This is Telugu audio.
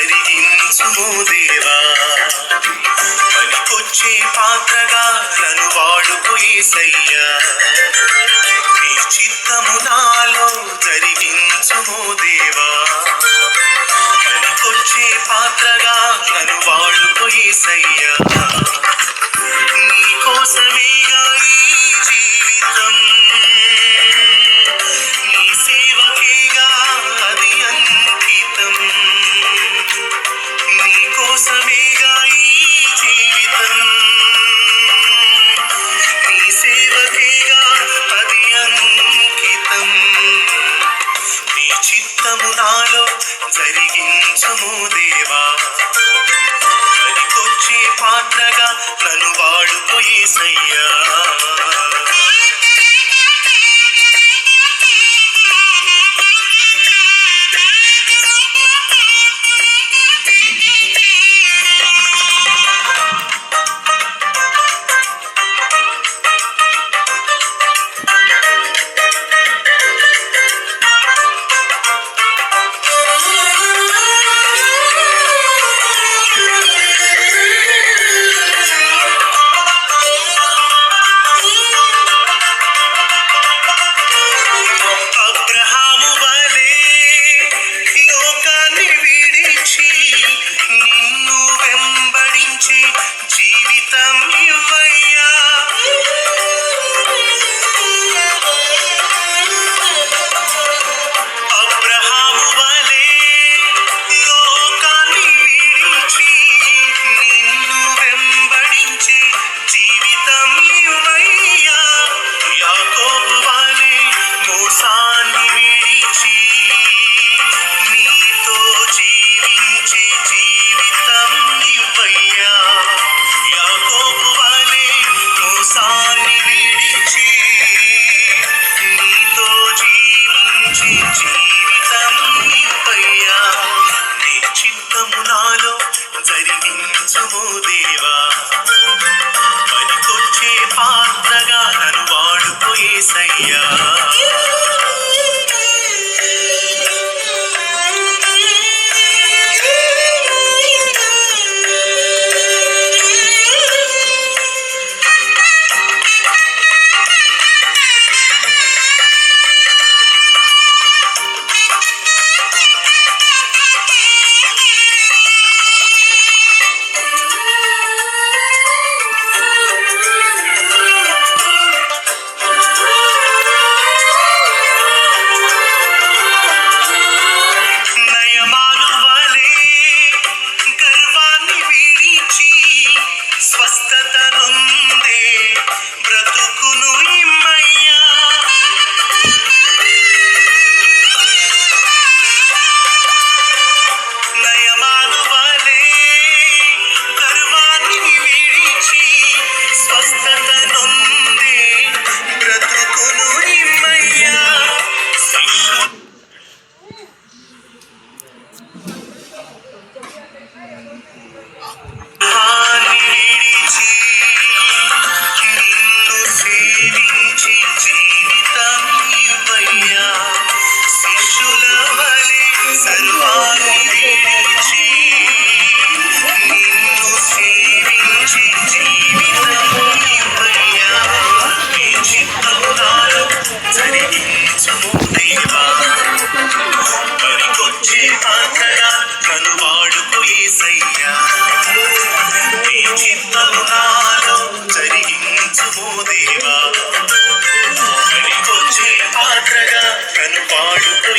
కరిగించుము దేవా పనికొచ్చే పాత్రగా నన్ను వాడుకోయేసయ్యా ದೇವಾ ஏசையா Station. మార్చుము దేవా వెలిగొచ్చే పాత్రగా నన్ను పాడుతూ